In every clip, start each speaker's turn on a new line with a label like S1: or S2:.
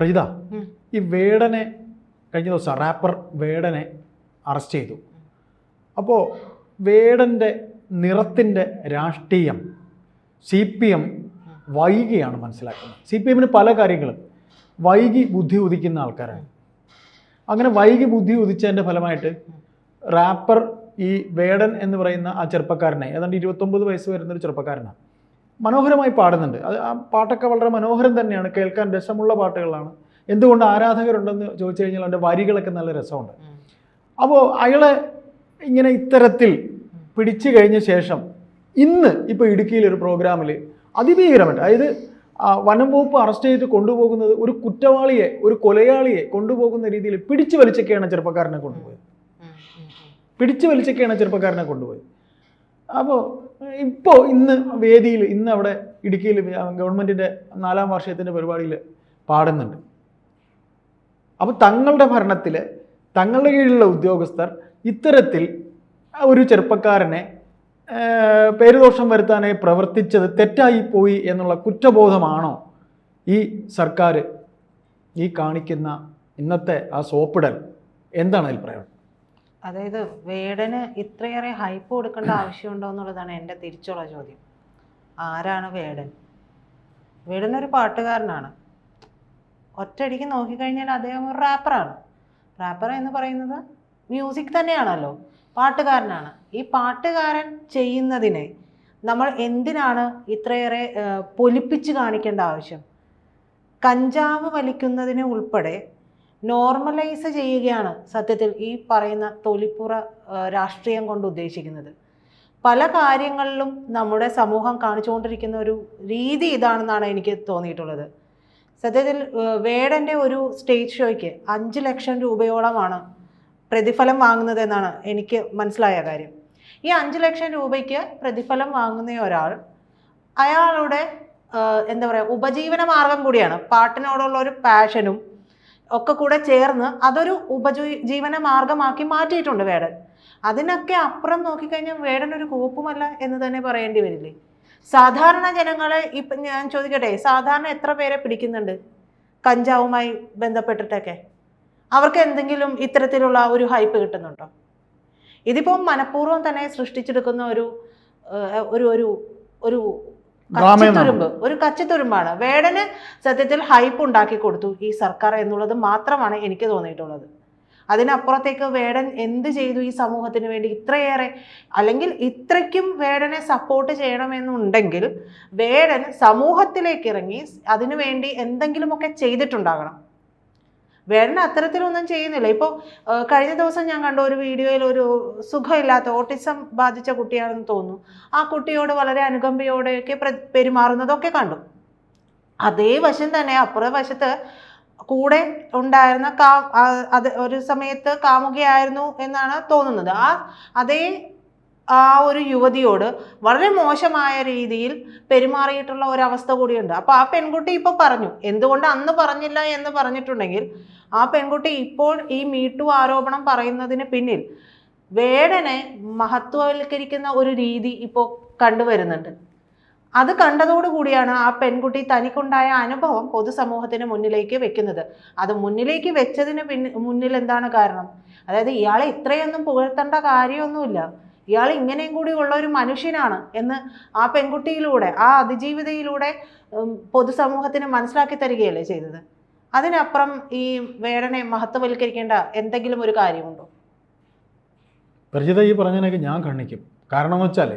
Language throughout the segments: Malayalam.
S1: പ്രജിത ഈ വേടനെ കഴിഞ്ഞ ദിവസം റാപ്പർ വേടനെ അറസ്റ്റ് ചെയ്തു. അപ്പോൾ വേടന്റെ നിറത്തിന്റെ രാഷ്ട്രീയം സി പി എം വൈകിയാണ് മനസ്സിലാക്കുന്നത്. സി പി എമ്മിന് പല കാര്യങ്ങളും. വൈകി ബുദ്ധി ഉദിക്കുന്ന ആൾക്കാരാണ്. അങ്ങനെ വൈകി ബുദ്ധി ഉദിച്ചതിന്റെ ഫലമായിട്ട് റാപ്പർ ഈ വേടൻ എന്ന് പറയുന്ന ആ ചെറുപ്പക്കാരനെ ഏതാണ്ട് ഇരുപത്തൊമ്പത് വയസ്സ് വരുന്നൊരു ചെറുപ്പക്കാരനാണ്. മനോഹരമായി പാടുന്നുണ്ട്. അത് ആ പാട്ടൊക്കെ വളരെ മനോഹരം തന്നെയാണ്. കേൾക്കാൻ രസമുള്ള പാട്ടുകളാണ്. എന്തുകൊണ്ട് ആരാധകരുണ്ടെന്ന് ചോദിച്ചു കഴിഞ്ഞാൽ അവന്റെ വരികളൊക്കെ നല്ല രസമുണ്ട്. അപ്പോൾ അയാളെ ഇങ്ങനെ ഇത്തരത്തിൽ പിടിച്ചു കഴിഞ്ഞ ശേഷം ഇന്ന് ഇപ്പോൾ ഇടുക്കിയിലൊരു പ്രോഗ്രാമിൽ അതിഭീകരമായിട്ട് അതായത് വനംവകുപ്പ് വനം വകുപ്പ് അറസ്റ്റ് ചെയ്ത് കൊണ്ടുപോകുന്നത് ഒരു കുറ്റവാളിയെ ഒരു കൊലയാളിയെ കൊണ്ടുപോകുന്ന രീതിയിൽ പിടിച്ചു വലിച്ചൊക്കെയാണ് ചെറുപ്പക്കാരനെ കൊണ്ടുപോയത്. പിടിച്ചു വലിച്ചൊക്കെയാണ് ചെറുപ്പക്കാരനെ കൊണ്ടുപോയത്. അപ്പോൾ ഇപ്പോൾ ഇന്ന് വേദിയിൽ ഇന്ന് അവിടെ ഇടുക്കിയിൽ ഗവൺമെന്റിന്റെ നാലാം വാർഷികത്തിന്റെ പരിപാടിയിൽ പാടുന്നുണ്ട്. അപ്പോൾ തങ്ങളുടെ ഭരണത്തിൽ തങ്ങളുടെ കീഴിലുള്ള ഉദ്യോഗസ്ഥർ ഇത്തരത്തിൽ ഒരു ചെറുപ്പക്കാരനെ പേരുദോഷം വരുത്താനായി പ്രവർത്തിച്ചത് തെറ്റായി പോയി എന്നുള്ള കുറ്റബോധമാണോ ഈ സർക്കാർ ഈ കാണിക്കുന്ന ഇന്നത്തെ ആ സോപ്പിടൽ? എന്താണ് അതിൽ പ്രയോജനം?
S2: അതായത് വേടന് ഇത്രയേറെ ഹൈപ്പ് കൊടുക്കേണ്ട ആവശ്യമുണ്ടോ എന്നുള്ളതാണ് എന്റെ തിരിച്ചുള്ള ചോദ്യം. ആരാണ് വേടൻ? വേടൻ ഒരു പാട്ടുകാരനാണ്. ഒറ്റയടിക്ക് നോക്കിക്കഴിഞ്ഞാൽ അദ്ദേഹം ഒരു റാപ്പറാണ് റാപ്പർ എന്ന് പറയുന്നത് മ്യൂസിക് തന്നെയാണല്ലോ. പാട്ടുകാരനാണ്. ഈ പാട്ടുകാരൻ ചെയ്യുന്നതിനെ നമ്മൾ എന്തിനാണ് ഇത്രയേറെ പൊലിപ്പിച്ച് കാണിക്കേണ്ട ആവശ്യം? കഞ്ചാവ് വലിക്കുന്നതിനെ ഉൾപ്പെടെ നോർമലൈസ് ചെയ്യുകയാണ് സത്യത്തിൽ ഈ പറയുന്ന തൊലിപ്പുറ രാഷ്ട്രീയം കൊണ്ട് ഉദ്ദേശിക്കുന്നത്. പല കാര്യങ്ങളിലും നമ്മുടെ സമൂഹം കാണിച്ചുകൊണ്ടിരിക്കുന്ന ഒരു രീതി ഇതാണെന്നാണ് എനിക്ക് തോന്നിയിട്ടുള്ളത്. സത്യത്തിൽ വേടന്റെ ഒരു സ്റ്റേജ് ഷോയ്ക്ക് അഞ്ച് ലക്ഷം രൂപയോളമാണ് പ്രതിഫലം വാങ്ങുന്നതെന്നാണ് എനിക്ക് മനസ്സിലായ കാര്യം. ഈ അഞ്ച് ലക്ഷം രൂപയ്ക്ക് പ്രതിഫലം വാങ്ങുന്ന ഒരാൾ അയാളുടെ എന്താ പറയുക ഉപജീവന മാർഗം കൂടിയാണ്. പാട്ടിനോടുള്ള ഒരു പാഷനും ഒക്കെ കൂടെ ചേർന്ന് അതൊരു ഉപജീവന മാർഗമാക്കി മാറ്റിയിട്ടുണ്ട് വേടൻ. അതിനൊക്കെ അപ്പുറം നോക്കിക്കഴിഞ്ഞാൽ വേടൻ ഒരു കോപ്പുമല്ല എന്ന് തന്നെ പറയേണ്ടി വരില്ലേ? സാധാരണ ജനങ്ങളെ ഇപ്പം ഞാൻ ചോദിക്കട്ടെ സാധാരണ എത്ര പേരെ പിടിക്കുന്നുണ്ട് കഞ്ചാവുമായി ബന്ധപ്പെട്ടിട്ടൊക്കെ? അവർക്ക് എന്തെങ്കിലും ഇത്തരത്തിലുള്ള ഒരു ഹൈപ്പ് കിട്ടുന്നുണ്ടോ? ഇതിപ്പോൾ മനഃപൂർവം തന്നെ സൃഷ്ടിച്ചെടുക്കുന്ന ഒരു ഒരു ഒരു. കച്ചിത്തുരുമ്പ്. ഒരു കച്ചിത്തുരുമ്പാണ്. വേടന് സത്യത്തിൽ ഹൈപ്പ് ഉണ്ടാക്കി കൊടുത്തു ഈ സർക്കാർ എന്നുള്ളത് മാത്രമാണ് എനിക്ക് തോന്നിയിട്ടുള്ളത്. അതിനപ്പുറത്തേക്ക് വേടൻ എന്ത് ചെയ്തു ഈ സമൂഹത്തിന് വേണ്ടി ഇത്രയേറെ? അല്ലെങ്കിൽ ഇത്രയ്ക്കും വേടനെ സപ്പോർട്ട് ചെയ്യണമെന്നുണ്ടെങ്കിൽ വേടൻ സമൂഹത്തിലേക്ക് ഇറങ്ങി അതിനുവേണ്ടി എന്തെങ്കിലുമൊക്കെ ചെയ്തിട്ടുണ്ടാകണം. വേടൻ അത്തരത്തിലൊന്നും ചെയ്യുന്നില്ല. ഇപ്പോൾ കഴിഞ്ഞ ദിവസം ഞാൻ കണ്ട ഒരു വീഡിയോയിൽ ഒരു സുഖമില്ലാത്ത ഓട്ടിസം ബാധിച്ച കുട്ടിയാണെന്ന് തോന്നുന്നു. ആ കുട്ടിയോട് വളരെ അനുകമ്പയോടെയൊക്കെ പ്ര- പെരുമാറുന്നതൊക്കെ കണ്ടു. അതേ വശം തന്നെ അപ്പുറ വശത്ത് കൂടെ ഉണ്ടായിരുന്ന കാ അത് ഒരു സമയത്ത് കാമുകയായിരുന്നു എന്നാണ് തോന്നുന്നത്. ആ അതേ ആ ഒരു യുവതിയോട് വളരെ മോശമായ രീതിയിൽ പെരുമാറിയിട്ടുള്ള ഒരവസ്ഥ കൂടിയുണ്ട്. അപ്പോൾ ആ പെൺകുട്ടി ഇപ്പോൾ പറഞ്ഞു എന്തുകൊണ്ട് അന്ന് പറഞ്ഞില്ല എന്ന് പറഞ്ഞിട്ടുണ്ടെങ്കിൽ ആ പെൺകുട്ടി ഇപ്പോൾ ഈ മീട്ടു ആരോപണം പറയുന്നതിന് പിന്നിൽ വേടനെ മഹത്വവൽക്കരിക്കുന്ന ഒരു രീതി ഇപ്പോൾ കണ്ടുവരുന്നുണ്ട്. അത് കണ്ടതോടുകൂടിയാണ് ആ പെൺകുട്ടി തനിക്കുണ്ടായ അനുഭവം പൊതുസമൂഹത്തിന് മുന്നിലേക്ക് വെക്കുന്നത്. അത് മുന്നിലേക്ക് വെച്ചതിന് പിന്നിൽ മുന്നിൽ എന്താണ് കാരണം? അതായത് ഇയാളെ ഇത്രയൊന്നും പുകഴ്ത്തേണ്ട കാര്യമൊന്നുമില്ല. ഇയാൾ ഇങ്ങനെയും കൂടി ഉള്ള ഒരു മനുഷ്യനാണ് എന്ന് ആ പെൺകുട്ടിയിലൂടെ ആ അതിജീവിതയിലൂടെ പൊതുസമൂഹത്തിന് മനസ്സിലാക്കി തരികയല്ലേ ചെയ്തത്? അതിനപ്പുറം ഈ വേടനെ മഹത്വവൽക്കരിക്കേണ്ട എന്തെങ്കിലും ഒരു കാര്യമുണ്ടോ?
S1: പരിചിത ഈ പറഞ്ഞതിനൊക്കെ ഞാൻ ഖണ്ഡിക്കും. കാരണം എന്ന് വെച്ചാൽ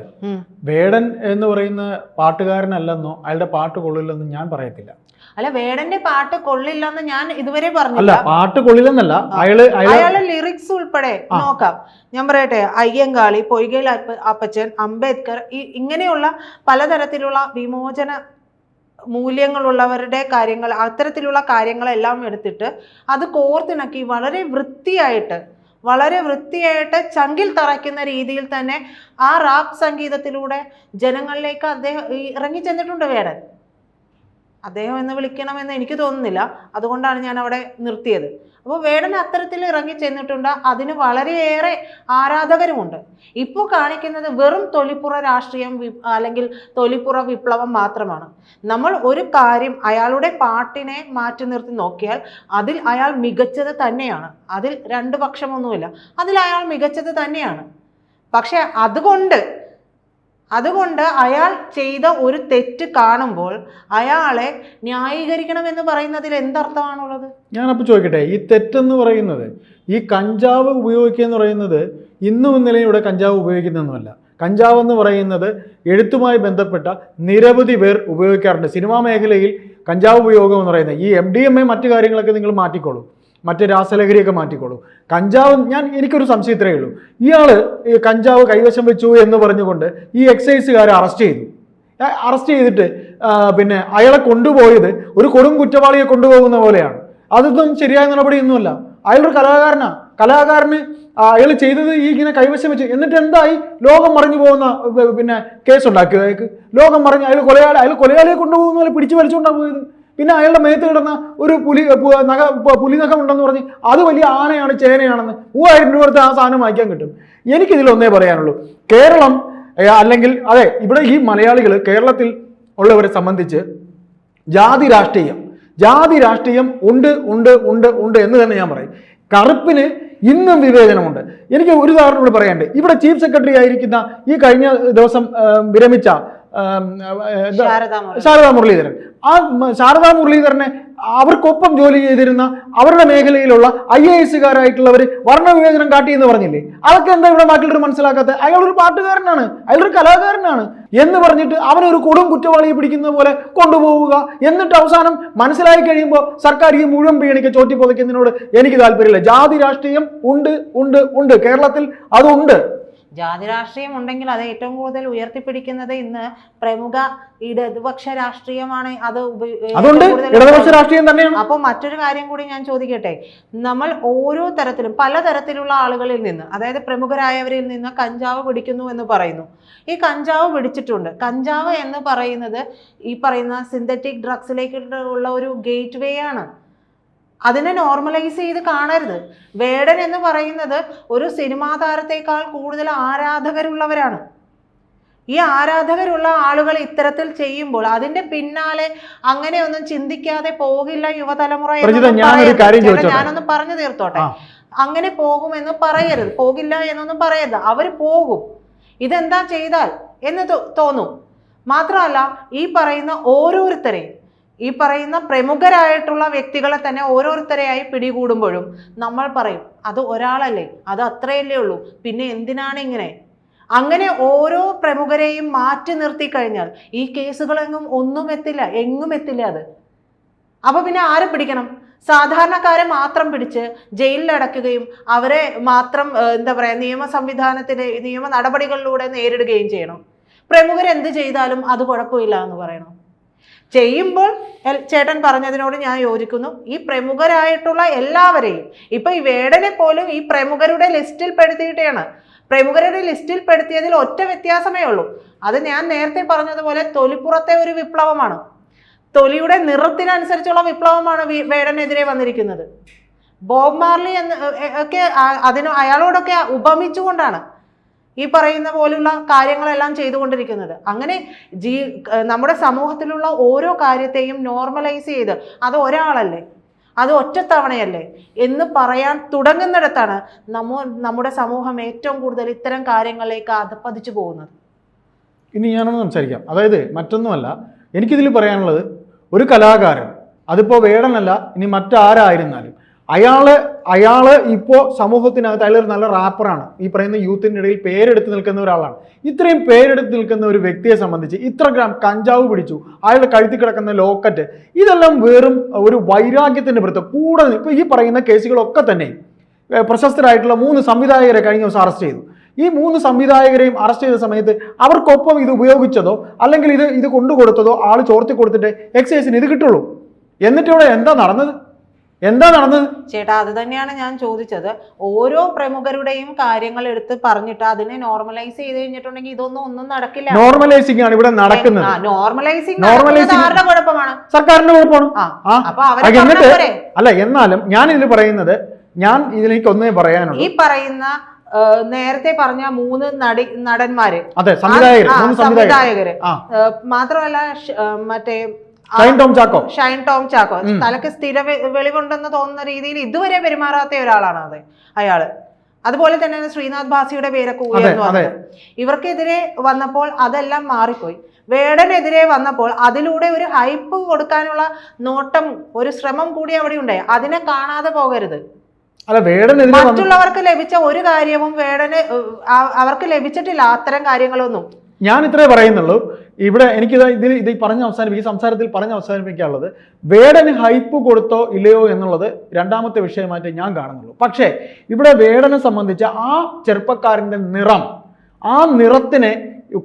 S1: വേടൻ എന്ന് പറയുന്ന പാട്ടുകാരനല്ലെന്നോ അയാളുടെ പാട്ട് കൊള്ളില്ലെന്നോ ഞാൻ പറയത്തില്ല.
S2: അല്ല വേടന്റെ പാട്ട് കൊള്ളില്ലെന്ന് ഞാൻ ഇതുവരെ
S1: അല്ല
S2: പറഞ്ഞില്ല
S1: പാട്ട് കൊള്ളില്ലെന്നല്ല അയാൾ
S2: അയാളെ ലിറിക്സ് ഉൾപ്പെടെ നോക്കാം. ഞാൻ പറയട്ടെ അയ്യങ്കാളി പൊയ്കയിൽ അപ്പ- അപ്പച്ചൻ അംബേദ്കർ ഈ ഇങ്ങനെയുള്ള പലതരത്തിലുള്ള വിമോചന മൂല്യങ്ങളുള്ളവരുടെ കാര്യങ്ങൾ അത്തരത്തിലുള്ള കാര്യങ്ങളെല്ലാം എടുത്തിട്ട് അത് കോർത്തിണക്കി വളരെ വൃത്തിയായിട്ട് വളരെ വൃത്തിയായിട്ട് ചങ്കിൽ തറയ്ക്കുന്ന രീതിയിൽ തന്നെ ആ റാപ്പ് സംഗീതത്തിലൂടെ ജനങ്ങളിലേക്ക് അദ്ദേഹം ഈ ഇറങ്ങി ചെന്നിട്ടുണ്ട് വേടൻ. അദ്ദേഹം എന്ന് വിളിക്കണമെന്ന് എനിക്ക് തോന്നുന്നില്ല. അതുകൊണ്ടാണ് ഞാൻ അവിടെ നിർത്തിയത്. അപ്പോൾ വേടൻ അത്തരത്തിൽ ഇറങ്ങി ചെന്നിട്ടുണ്ട്. അതിന് വളരെയേറെ ആരാധകരുമുണ്ട്. ഇപ്പോൾ കാണിക്കുന്നത് വെറും തൊലിപ്പുറ രാഷ്ട്രീയം അല്ലെങ്കിൽ തൊലിപ്പുറ വിപ്ലവം മാത്രമാണ്. നമ്മൾ ഒരു കാര്യം അയാളുടെ പാട്ടിനെ മാറ്റി നിർത്തി നോക്കിയാൽ അതിൽ അയാൾ മികച്ചത് തന്നെയാണ്. അതിൽ രണ്ട് പക്ഷമൊന്നുമില്ല. അതിൽ അയാൾ മികച്ചത് തന്നെയാണ്. പക്ഷേ അതുകൊണ്ട് അതുകൊണ്ട് അയാൾ ചെയ്ത ഒരു തെറ്റ് കാണുമ്പോൾ അയാളെ ന്യായീകരിക്കണം എന്ന് പറയുന്നതിൽ എന്തർത്ഥമാണുള്ളത്?
S1: ഞാനപ്പോൾ ചോദിക്കട്ടെ ഈ തെറ്റെന്ന് പറയുന്നത് ഈ കഞ്ചാവ് ഉപയോഗിക്കുക എന്ന് പറയുന്നത് ഇന്നും ഇന്നലെയും ഇവിടെ കഞ്ചാവ് ഉപയോഗിക്കുന്നൊന്നുമല്ല. കഞ്ചാവ് എന്ന് പറയുന്നത് എഴുത്തുമായി ബന്ധപ്പെട്ട നിരവധി പേർ ഉപയോഗിക്കാറുണ്ട്. സിനിമാ മേഖലയിൽ കഞ്ചാവ് ഉപയോഗം എന്ന് പറയുന്നത്. ഈ എം ഡി എം എ മറ്റു കാര്യങ്ങളൊക്കെ നിങ്ങൾ മാറ്റിക്കോളൂ. മറ്റ് രാസലഹരിയൊക്കെ മാറ്റിക്കോളൂ. കഞ്ചാവ് ഞാൻ എനിക്കൊരു സംശയത്തിലേ ഉള്ളൂ. ഇയാൾ ഈ കഞ്ചാവ് കൈവശം വെച്ചു എന്ന് പറഞ്ഞുകൊണ്ട് ഈ എക്സൈസുകാരെ അറസ്റ്റ് ചെയ്തു. അറസ്റ്റ് ചെയ്തിട്ട് പിന്നെ അയാളെ കൊണ്ടുപോയത് ഒരു കൊടും കുറ്റവാളിയെ കൊണ്ടുപോകുന്ന പോലെയാണ്. അതൊന്നും ശരിയായ നടപടിയൊന്നുമല്ല. അയാളൊരു കലാകാരനാണ് കലാകാരന് അയാൾ ചെയ്തത് ഈ ഇങ്ങനെ കൈവശം വെച്ച് എന്നിട്ട് എന്തായി? ലോകം മറിഞ്ഞു പോകുന്ന പിന്നെ കേസ് ഉണ്ടാക്കിയത് ലോകം മറിഞ്ഞ് അയാൾ കൊലയാളി അയാൾ കൊലയാളിയെ കൊണ്ടുപോകുന്ന പോലെ പിടിച്ചു വലിച്ചുകൊണ്ടാണ് പോയത്. പിന്നെ അയാളുടെ മേത്ത് കിടന്ന ഒരു പുലി നഖ പുലി പുലിനഖം ഉണ്ടെന്ന് പറഞ്ഞ് അത് വലിയ ആനയാണ് ചേനയാണെന്ന് മൂവായിരം രൂപ കൊടുത്ത് ആ സാധനം വാങ്ങിക്കാൻ കിട്ടും. എനിക്കിതിൽ ഒന്നേ പറയാനുള്ളൂ. കേരളം അല്ലെങ്കിൽ അതെ ഇവിടെ ഈ മലയാളികൾ കേരളത്തിൽ ഉള്ളവരെ സംബന്ധിച്ച് ജാതി രാഷ്ട്രീയം ജാതി രാഷ്ട്രീയം ഉണ്ട് ഉണ്ട് ഉണ്ട് ഉണ്ട് എന്ന് തന്നെ ഞാൻ പറയും. കറുപ്പിന് ഇന്നും വിവേചനമുണ്ട്. എനിക്ക് ഒരു ഉദാഹരണം കൂടി പറയാനുണ്ട്. ഇവിടെ ചീഫ് സെക്രട്ടറി ആയിരിക്കുന്ന ഈ കഴിഞ്ഞ ദിവസം വിരമിച്ച
S2: ശാരദാ മുരളി.
S1: മുരളീധരൻ. ആ ശാരദാ മുരളീധരനെ അവർക്കൊപ്പം ജോലി ചെയ്തിരുന്ന അവരുടെ മേഖലയിലുള്ള ഐ എ എസുകാരായിട്ടുള്ളവർ വർണവിവേചനം കാട്ടി എന്ന് പറഞ്ഞില്ലേ? അതൊക്കെ എന്താ ഇവിടെ ബാക്കിയുള്ളവർ മനസ്സിലാക്കാത്തത്? അയാളൊരു പാട്ടുകാരനാണ്. അയാളൊരു കലാകാരനാണ്. എന്ന് പറഞ്ഞിട്ട് അവനൊരു കൊടും കുറ്റവാളിയെ പിടിക്കുന്ന പോലെ കൊണ്ടുപോവുക. എന്നിട്ട് അവസാനം മനസ്സിലായി കഴിയുമ്പോൾ സർക്കാർ ഈ മുഴുവൻ പീണിക്ക് ചോറ്റി പുതയ്ക്കുന്നതിനോട് എനിക്ക് താല്പര്യമില്ല. ജാതി രാഷ്ട്രീയം ഉണ്ട് ഉണ്ട് ഉണ്ട്. കേരളത്തിൽ അതുണ്ട്.
S2: ജാതി രാഷ്ട്രീയം ഉണ്ടെങ്കിൽ അത് ഏറ്റവും കൂടുതൽ ഉയർത്തിപ്പിടിക്കുന്നത് ഇന്ന് പ്രമുഖ ഇടതുപക്ഷ രാഷ്ട്രീയമാണ്. അത് ഉപയോഗിക്കുന്നത്
S1: അപ്പൊ
S2: ഏറ്റവും
S1: ഇടതുപക്ഷ രാഷ്ട്രീയം തന്നെയാണ്.
S2: അപ്പോൾ മറ്റൊരു കാര്യം കൂടി ഞാൻ ചോദിക്കട്ടെ. നമ്മൾ ഓരോ തരത്തിലും പലതരത്തിലുള്ള ആളുകളിൽ നിന്ന് അതായത് പ്രമുഖരായവരിൽ നിന്ന് കഞ്ചാവ് പിടിക്കുന്നു എന്ന് പറയുന്നു. ഈ കഞ്ചാവ് പിടിച്ചിട്ടുണ്ട്. കഞ്ചാവ് എന്ന് പറയുന്നത് ഈ പറയുന്ന സിന്തറ്റിക് ഡ്രഗ്സിലേക്കുള്ള ഒരു ഗേറ്റ് വേ ആണ്. അതിനെ നോർമലൈസ് ചെയ്ത് കാണരുത്. വേടൻ എന്ന് പറയുന്നത് ഒരു സിനിമാ താരത്തേക്കാൾ കൂടുതൽ ആരാധകരുള്ളവരാണ്. ഈ ആരാധകരുള്ള ആളുകൾ ഇത്തരത്തിൽ ചെയ്യുമ്പോൾ അതിന്റെ പിന്നാലെ അങ്ങനെയൊന്നും ചിന്തിക്കാതെ പോകില്ല യുവതലമുറ? ഞാനൊന്ന് പറഞ്ഞു തീർത്തോട്ടെ. അങ്ങനെ പോകുമെന്ന് പറയരുത്. പോകില്ല എന്നൊന്നും പറയരുത്. അവർ പോകും. ഇതെന്താ ചെയ്താൽ എന്ന് തോന്നും. മാത്രമല്ല ഈ പറയുന്ന ഓരോരുത്തരെയും ഈ പറയുന്ന പ്രമുഖരായിട്ടുള്ള വ്യക്തികളെ തന്നെ ഓരോരുത്തരെയായി പിടികൂടുമ്പോഴും നമ്മൾ പറയും അത് ഒരാളല്ലേ അത് അത്രയല്ലേ ഉള്ളൂ പിന്നെ എന്തിനാണ് ഇങ്ങനെ? അങ്ങനെ ഓരോ പ്രമുഖരെയും മാറ്റി നിർത്തി കഴിഞ്ഞാൽ ഈ കേസുകളെങ്ങും ഒന്നും എത്തില്ല എങ്ങും എത്തില്ല അത്. അപ്പൊ പിന്നെ ആരെ പിടിക്കണം? സാധാരണക്കാരെ മാത്രം പിടിച്ച് ജയിലിൽ അടയ്ക്കുകയും അവരെ മാത്രം എന്താ പറയാ നിയമ സംവിധാനത്തിലെ നിയമ നടപടികളിലൂടെ നേരിടുകയും ചെയ്യണം. പ്രമുഖരെന്ത് ചെയ്താലും അത് കുഴപ്പമില്ല എന്ന് പറയണം. ചെയ്യുമ്പോൾ ചേട്ടൻ പറഞ്ഞതിനോട് ഞാൻ യോജിക്കുന്നു. ഈ പ്രമുഖരായിട്ടുള്ള എല്ലാവരെയും ഇപ്പൊ ഈ വേടനെ പോലും ഈ പ്രമുഖരുടെ ലിസ്റ്റിൽ പെടുത്തിയിട്ടാണ്. പ്രമുഖരുടെ ലിസ്റ്റിൽ പെടുത്തിയതിൽ ഒറ്റ വ്യത്യാസമേ ഉള്ളൂ. അത് ഞാൻ നേരത്തെ പറഞ്ഞതുപോലെ തൊലിപ്പുറത്തെ ഒരു വിപ്ലവമാണ്. തൊലിയുടെ നിറത്തിനനുസരിച്ചുള്ള വിപ്ലവമാണ് വേടനെതിരെ വന്നിരിക്കുന്നത്. ബോബ് മാർലി എന്ന് ഒക്കെ അതിന് അയാളോടൊക്കെ ഉപമിച്ചുകൊണ്ടാണ്. ഈ പറയുന്ന പോലുള്ള കാര്യങ്ങളെല്ലാം ചെയ്തുകൊണ്ടിരിക്കുന്നത്. അങ്ങനെ ജീ നമ്മുടെ സമൂഹത്തിലുള്ള ഓരോ കാര്യത്തെയും നോർമലൈസ് ചെയ്ത് അത് ഒരാളല്ലേ? അത് ഒറ്റത്തവണയല്ലേ? എന്ന് പറയാൻ തുടങ്ങുന്നിടത്താണ് നമ്മ നമ്മുടെ സമൂഹം ഏറ്റവും കൂടുതൽ ഇത്തരം കാര്യങ്ങളിലേക്ക് അധപ്പതിച്ചു പോകുന്നത്.
S1: ഇനി ഞാനൊന്ന് സംസാരിക്കാം. അതായത് മറ്റൊന്നുമല്ല എനിക്കിതിൽ പറയാനുള്ളത് ഒരു കലാകാരൻ അതിപ്പോൾ വേടനല്ല ഇനി മറ്റാരായിരുന്നാലും അയാൾ അയാൾ ഇപ്പോ സമൂഹത്തിനകത്ത് അയാൾ ഒരു നല്ല റാപ്പറാണ്. ഈ പറയുന്ന യൂത്തിന്റെ ഇടയിൽ പേരെടുത്ത് നിൽക്കുന്ന ഒരാളാണ്. ഇത്രയും പേരെടുത്ത് നിൽക്കുന്ന ഒരു വ്യക്തിയെ സംബന്ധിച്ച് ഇത്ര ഗ്രാം കഞ്ചാവ് പിടിച്ചു അയാളുടെ കഴുത്തി കിടക്കുന്ന ലോക്കറ്റ് ഇതെല്ലാം വെറും ഒരു വൈരാഗ്യത്തിന്റെ പുറത്ത് കൂടെ ഇപ്പോൾ ഈ പറയുന്ന കേസുകളൊക്കെ തന്നെ പ്രശസ്തരായിട്ടുള്ള മൂന്ന് സംവിധായകരെ കഴിഞ്ഞ ദിവസം അറസ്റ്റ് ചെയ്തു. ഈ മൂന്ന് സംവിധായകരെയും അറസ്റ്റ് ചെയ്ത സമയത്ത് അവർക്കൊപ്പം ഇത് ഉപയോഗിച്ചതോ അല്ലെങ്കിൽ ഇത് ഇത് കൊണ്ടുകൊടുത്തതോ ആൾ ചോർത്തി കൊടുത്തിട്ട് എക്സൈസിന് ഇത് കിട്ടുള്ളൂ. എന്നിട്ട് ഇവിടെ എന്താ നടന്നത്? എന്താ നടന്നത്
S2: ചേട്ടാ അത് തന്നെയാണ് ഞാൻ ചോദിച്ചത്. ഓരോ പ്രമുഖരുടെയും കാര്യങ്ങൾ എടുത്ത് പറഞ്ഞിട്ട് അതിനെ നോർമലൈസ് ചെയ്ത് കഴിഞ്ഞിട്ടുണ്ടെങ്കിൽ ഇതൊന്നും ഒന്നും നടക്കില്ല.
S1: നോർമലൈസിംഗ് ആണ് ഇവിടെ നടക്കുന്നത്.
S2: ആരുടെ കുഴപ്പമാണ്?
S1: സർക്കാരിന്റെ കുഴപ്പമാണ്.
S2: അപ്പൊ അവരെ
S1: അല്ല എന്നാലും ഞാൻ ഇതിൽ പറയുന്നത് ഞാൻ ഇതിലേക്ക് ഒന്നേ പറയാനുള്ളൂ.
S2: ഈ പറയുന്ന നേരത്തെ പറഞ്ഞ മൂന്ന് നടി നടന്മാര്.
S1: അതെ
S2: സംവിധായകര് മാത്രമല്ല മറ്റേ
S1: ഷൈൻ ടോം ചാക്കോ
S2: ഷൈൻ ടോം ചാക്കോ. തലക്ക് സ്ഥിര വെളിവുണ്ടെന്ന് തോന്നുന്ന രീതിയിൽ ഇതുവരെ പെരുമാറാത്ത ഒരാളാണ് അത്. അയാൾ. അതുപോലെ തന്നെ ശ്രീനാഥ് ഭാസിയുടെ പേരൊക്കെ ഉയർന്നു. വന്നത്. ഇവർക്കെതിരെ വന്നപ്പോൾ അതെല്ലാം മാറിപ്പോയി. വേടനെതിരെ വന്നപ്പോൾ അതിലൂടെ ഒരു ഹൈപ്പ് കൊടുക്കാനുള്ള നോട്ടം ഒരു ശ്രമം കൂടി അവിടെ ഉണ്ടായി. അതിനെ കാണാതെ പോകരുത്. മറ്റുള്ളവർക്ക് ലഭിച്ച ഒരു കാര്യവും വേടന് അവർക്ക് ലഭിച്ചിട്ടില്ല. അത്തരം കാര്യങ്ങളൊന്നും.
S1: ഞാൻ ഇത്രേ പറയുന്നുള്ളൂ. ഇവിടെ എനിക്ക് ഇതിൽ ഇത് പറഞ്ഞ് അവസാനിപ്പിക്കും ഈ സംസാരത്തിൽ പറഞ്ഞ് അവസാനിപ്പിക്കാനുള്ളത് വേടന് ഹൈപ്പ് കൊടുത്തോ ഇല്ലയോ എന്നുള്ളത് രണ്ടാമത്തെ വിഷയമായിട്ട് ഞാൻ കാണുന്നുള്ളൂ. പക്ഷേ ഇവിടെ വേടനെ സംബന്ധിച്ച് ആ ചെറുപ്പക്കാരന്റെ നിറം ആ നിറത്തിനെ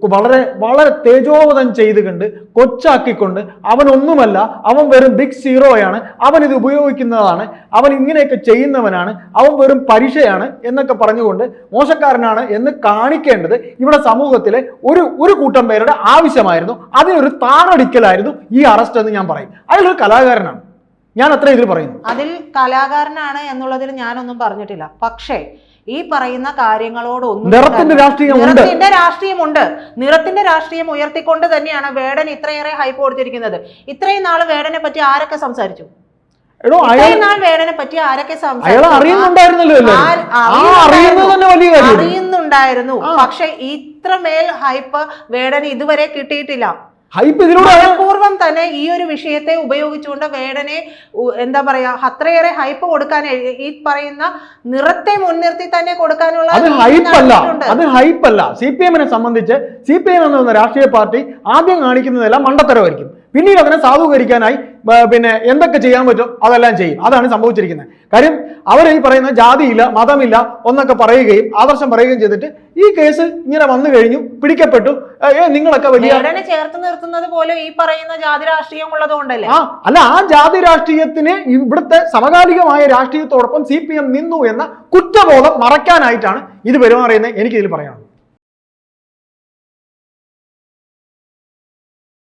S1: വളരെ വളരെ തേജോവധം ചെയ്തുകൊണ്ട് കൊച്ചാക്കിക്കൊണ്ട് അവനൊന്നുമല്ല അവൻ വെറും ബിഗ് സീറോയാണ് അവൻ ഇത് ഉപയോഗിക്കുന്നതാണ് അവൻ ഇങ്ങനെയൊക്കെ ചെയ്യുന്നവനാണ് അവൻ വെറും പരീക്ഷയാണ് എന്നൊക്കെ പറഞ്ഞുകൊണ്ട് മോശക്കാരനാണ് എന്ന് കാണിക്കേണ്ടത് ഇവിടെ സമൂഹത്തിലെ ഒരു ഒരു കൂട്ടം പേരുടെ ആവശ്യമായിരുന്നു. അതിനൊരു താറടിക്കലായിരുന്നു ഈ അറസ്റ്റ് എന്ന് ഞാൻ പറയും. അയാളൊരു കലാകാരനാണ്. ഞാൻ അത്ര ഇതിൽ പറയുന്നു.
S2: അതിൽ കലാകാരനാണ് എന്നുള്ളതിൽ ഞാനൊന്നും പറഞ്ഞിട്ടില്ല. പക്ഷേ ഈ പറയുന്ന കാര്യങ്ങളോടൊന്നും
S1: നിറത്തിന്റെ
S2: രാഷ്ട്രീയമുണ്ട്. നിറത്തിന്റെ രാഷ്ട്രീയം ഉയർത്തിക്കൊണ്ട് തന്നെയാണ് വേടൻ ഇത്രയേറെ ഹൈപ്പ് കൊടുത്തിരിക്കുന്നത്. ഇത്രയും നാൾ വേടനെ പറ്റി ആരൊക്കെ സംസാരിച്ചു? അറിയുന്നുണ്ടായിരുന്നു. പക്ഷെ ഇത്രമേൽ ഹൈപ്പ് വേടന് ഇതുവരെ കിട്ടിയിട്ടില്ല.
S1: ഹൈപ്പ് ഇതിലൂടെ
S2: തന്നെ ഈ ഒരു വിഷയത്തെ ഉപയോഗിച്ചുകൊണ്ട് വേടനെ എന്താ പറയാ അത്രയേറെ ഹൈപ്പ് കൊടുക്കാൻ ഈ പറയുന്ന നിറത്തെ മുൻനിർത്തി തന്നെ കൊടുക്കാനുള്ള
S1: അത്
S2: ഹൈപ്പല്ല
S1: അത് ഹൈപ്പ് അല്ല. സി പി എമ്മിനെ സംബന്ധിച്ച് സി പി എം എന്ന രാഷ്ട്രീയ പാർട്ടി ആദ്യം കാണിക്കുന്നതെല്ലാം മണ്ടത്തരമായിരിക്കും. പിന്നീട് അതിനെ സാധൂകരിക്കാനായി പിന്നെ എന്തൊക്കെ ചെയ്യാൻ പറ്റും അതെല്ലാം ചെയ്യും. അതാണ് സംഭവിച്ചിരിക്കുന്നത്. കാര്യം അവർ ഈ പറയുന്ന ജാതിയില്ല മതമില്ല ഒന്നൊക്കെ പറയുകയും ആദർശം പറയുകയും ചെയ്തിട്ട് ഈ കേസ് ഇങ്ങനെ വന്നു കഴിഞ്ഞു പിടിക്കപ്പെട്ടു. ഏ, നിങ്ങളൊക്കെ വലിയ
S2: ചേർത്ത് നിർത്തുന്നത് പോലെ ഈ പറയുന്ന ജാതി രാഷ്ട്രീയം ഉള്ളത് കൊണ്ടല്ലേ
S1: ആ അല്ല ആ ജാതി രാഷ്ട്രീയത്തിന് ഇവിടുത്തെ സമകാലികമായ രാഷ്ട്രീയത്തോടൊപ്പം സി പി എം നിന്നു എന്ന കുറ്റബോധം മറയ്ക്കാനായിട്ടാണ് ഇത് പെരുമാറിയെന്ന് എനിക്കിതിൽ പറയാനുള്ളത്.